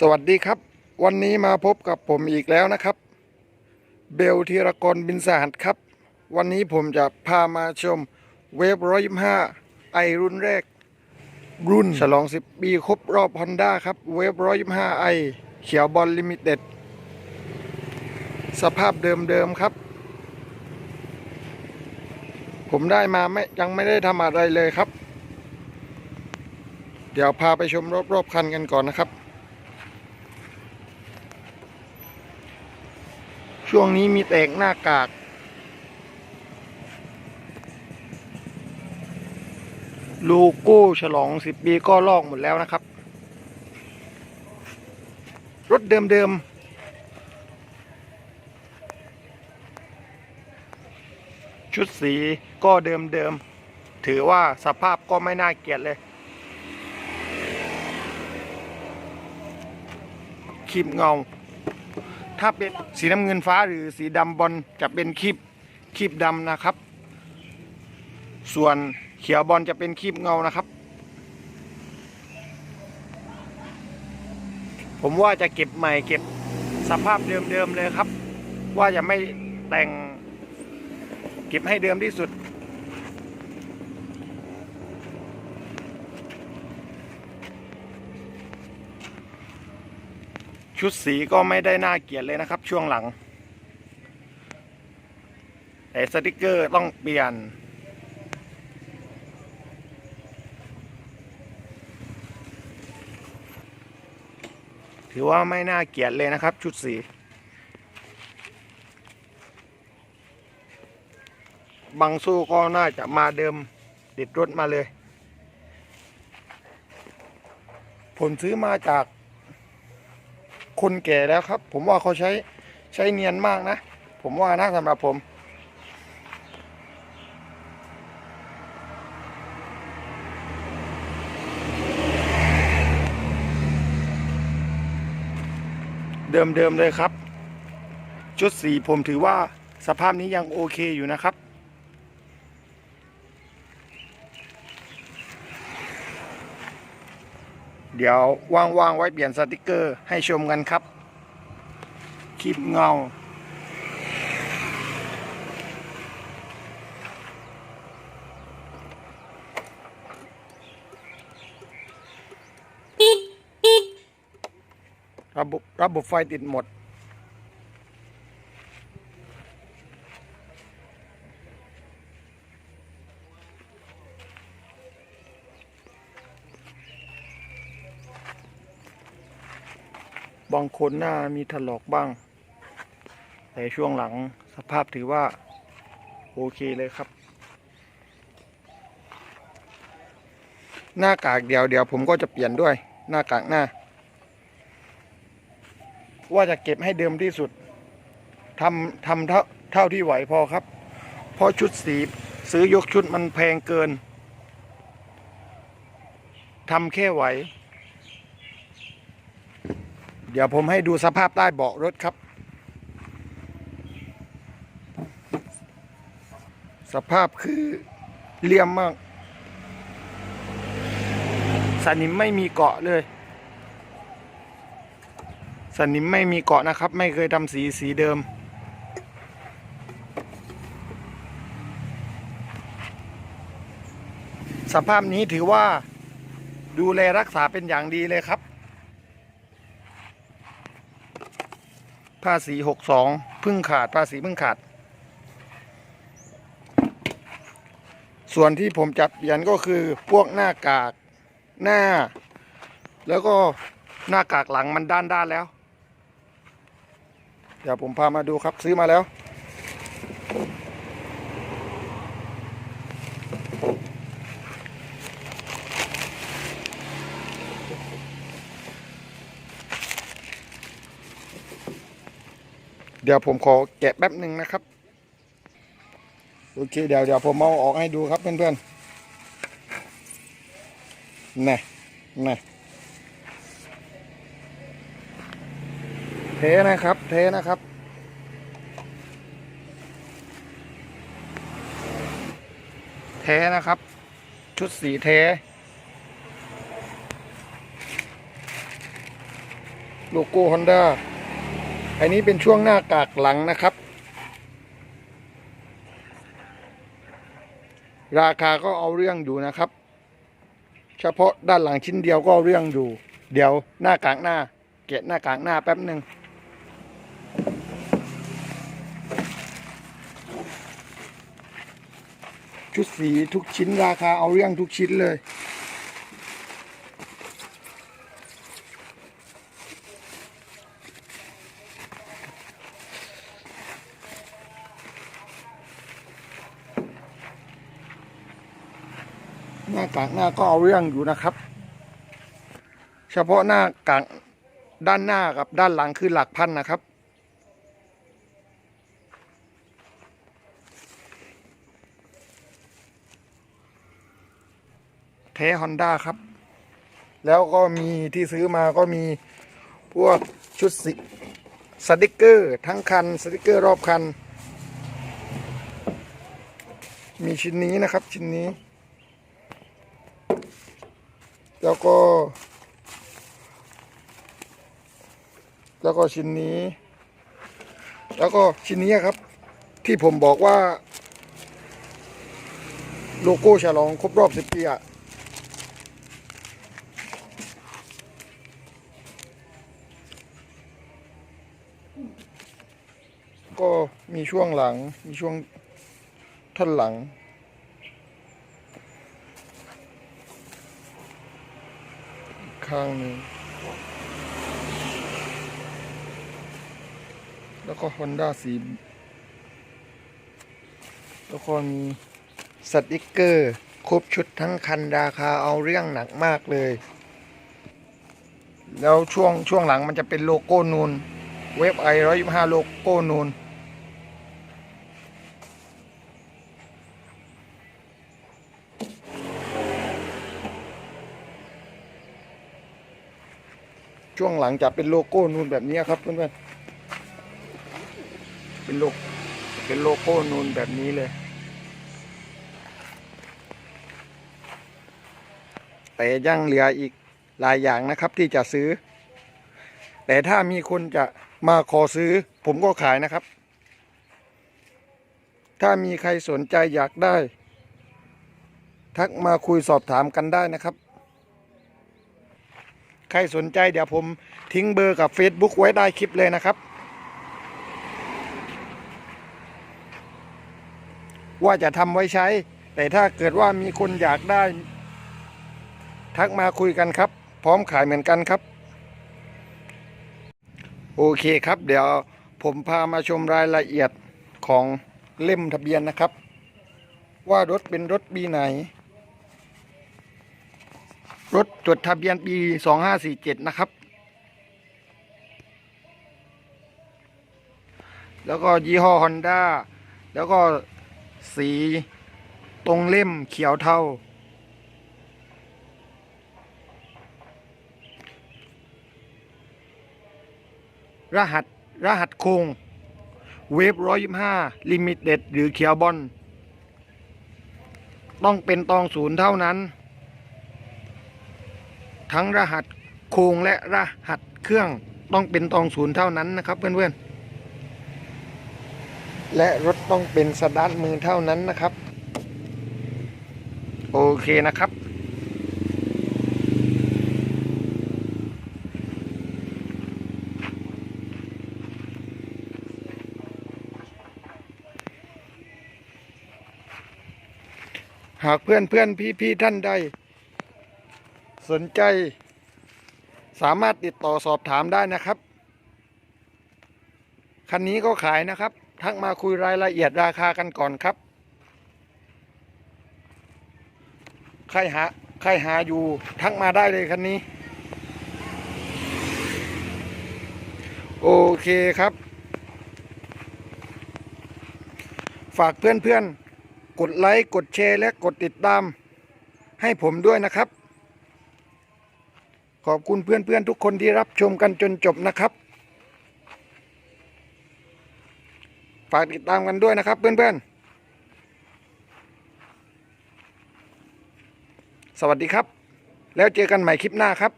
สวัสดีครับ วันนี้มาพบกับผมอีกแล้วนะครับ เบลธีรกรบินสหัสครับ วันนี้ผมจะพามาชมเวฟร้อยยห้าไอรุ่นแรก รุ่นฉลอง10ปีครบรอบ Honda ครับเวฟร้อยยห้าไอเขียวบอลลิมิเต็ด สภาพเดิมๆครับ ผมได้มาไม่ยังไม่ได้ทำอะไรเลยครับ เดี๋ยวพาไปชมรอบๆคันกันก่อนนะครับ ช่วงนี้มีแตกหน้ากากโลโก้ฉลอง10ปีก็ลอกหมดแล้วนะครับ รถเดิมๆชุดสีก็เดิมๆถือว่าสภาพก็ไม่น่าเกลียดเลย คลิปเงา ถ้าเป็นสีน้ำเงินฟ้าหรือสีดำบอลจะเป็นคลิปคลิปดำนะครับ ส่วนเขียวบอลจะเป็นคลิปเงานะครับ ผมว่าจะเก็บใหม่เก็บสภาพเดิมๆเลยครับ ว่าจะไม่แต่ง เก็บให้เดิมที่สุด ชุดสีก็ไม่ได้น่าเกลียดเลยนะครับ ช่วงหลังแต่สติกเกอร์ต้องเปลี่ยน ถือว่าไม่น่าเกลียดเลยนะครับ ชุดสีบางสู้ก็น่าจะมาเดิมติดรถมาเลย ผมซื้อมาจาก คนแก่แล้วครับ ผมว่าเขาใช้ใช้เนียนมากนะ ผมว่านะสำหรับผมเดิมๆเลยครับ ชุดสีผมถือว่าสภาพนี้ยังโอเคอยู่นะครับ เดี๋ยวว่างๆไว้เปลี่ยนสติกเกอร์ให้ชมกันครับ คลิปเงา ระบบระบบไฟติดหมด บางคนหน้ามีถลอกบ้าง แต่ช่วงหลังสภาพถือว่าโอเคเลยครับ หน้ากากเดียวเดียวผมก็จะเปลี่ยนด้วย หน้ากากหน้า ว่าจะเก็บให้เดิมที่สุดทำทำเท่าเท่าที่ไหวพอครับ เพราะชุดสีซื้อยกชุดมันแพงเกินทำแค่ไหว เดี๋ยวผมให้ดูสภาพใต้เบาะรถครับ สภาพคือเลี่ยมมาก สนิมไม่มีเกาะเลย สนิมไม่มีเกาะนะครับ ไม่เคยทำสีสีเดิมสภาพนี้ถือว่าดูแลรักษาเป็นอย่างดีเลยครับ ภาษีหกสองพึ่งขาดภาษีพึ่งขาด ส่วนที่ผมจับยันก็คือพวกหน้ากากหน้า แล้วก็หน้ากากหลังมันด้านด้านแล้ว เดี๋ยวผมพามาดูครับซื้อมาแล้ว เดี๋ยวผมขอแกะแป๊บหนึ่งนะครับ โอเคเดี๋ยวเดี๋ยวผมเอาออกให้ดูครับเพื่อนๆน่น่เทนะครับ เทนะครับเทนะครับ ชุดสีเทโลโก้ฮอนด้า อันนี้เป็นช่วงหน้ากากหลังนะครับ ราคาก็เอาเรื่องอยู่นะครับ เฉพาะด้านหลังชิ้นเดียวก็เอาเรื่องอยู่ เดี๋ยวหน้ากากหน้า เกะหน้ากากหน้าแป๊บหนึ่งชุดสีทุกชิ้นราคาเอาเรื่องทุกชิ้นเลย หน้ากากหน้าก็เอาเรื่องอยู่นะครับ เฉพาะหน้ากากด้านหน้ากับด้านหลังคือหลักพันนะครับเทฮอนด้าครับ แล้วก็มีที่ซื้อมาก็มีพวกชุดสิสติกเกอร์ทั้งคัน สติกเกอร์รอบคัน มีชิ้นนี้นะครับชิ้นนี้ แล้วก็ แล้วก็ชิ้นนี้ แล้วก็ชิ้นนี้ครับ ที่ผมบอกว่า โลโก้ฉลองครบรอบสิบปีอะก็มีช่วงหลังมีช่วงท่อนหลัง ข้างหนึ่ง แล้วก็ฮอนด้าสี แล้วก็มีสติกเกอร์ครบชุดทั้งคันราคาเอาเรื่องหนักมากเลย แล้วช่วงช่วงหลังมันจะเป็นโลโก้นูน เว็บไอร้อยยี่ห้าโลโก้นูน ช่วงหลังจะเป็นโลโก้นูนแบบนี้ครับเพื่อนๆเป็นโลเป็นโลโก้นูนแบบนี้เลย แต่ยังเหลืออีกหลายอย่างนะครับที่จะซื้อ แต่ถ้ามีคนจะมาขอซื้อ ผมก็ขายนะครับ ถ้ามีใครสนใจอยากได้ ทักมาคุยสอบถามกันได้นะครับ ใครสนใจเดี๋ยวผมทิ้งเบอร์กับ Facebook ไว้ได้คลิปเลยนะครับ ว่าจะทำไว้ใช้ แต่ถ้าเกิดว่ามีคนอยากได้ ทักมาคุยกันครับ พร้อมขายเหมือนกันครับ โอเคครับ เดี๋ยวผมพามาชมรายละเอียดของเล่มทะเบียนนะครับ ว่ารถเป็นรถปีไหน รถจดทะเบียนปี 2547 นะครับ แล้วก็ยี่ห้อ Honda แล้วก็สีตรงเล่มเขียวเทา รหัสรหัสโคงเวฟร้อยยี่ห้าลิมิเต็ดหรือเขียวบอลต้องเป็นตองศูนย์เท่านั้น ทั้งรหัสโครงและรหัสเครื่องต้องเป็นตองศูนย์เท่านั้นนะครับเพื่อนๆ และรถต้องเป็นสตาร์ทมือเท่านั้นนะครับ โอเคนะครับ หากเพื่อนเพื่อนพี่พี่ท่านใด สนใจ สามารถติดต่อสอบถามได้นะครับ คันนี้ก็ขายนะครับ ทักมาคุยรายละเอียดราคากันก่อนครับ ใครหาใครหาอยู่ทักมาได้เลยคันนี้ โอเคครับ ฝากเพื่อนๆ กดไลค์ กดแชร์และกดติดตามให้ผมด้วยนะครับ ขอบคุณเพื่อนๆทุกคนที่รับชมกันจนจบนะครับ ฝากติดตามกันด้วยนะครับ เพื่อนๆ สวัสดีครับ แล้วเจอกันใหม่คลิปหน้าครับ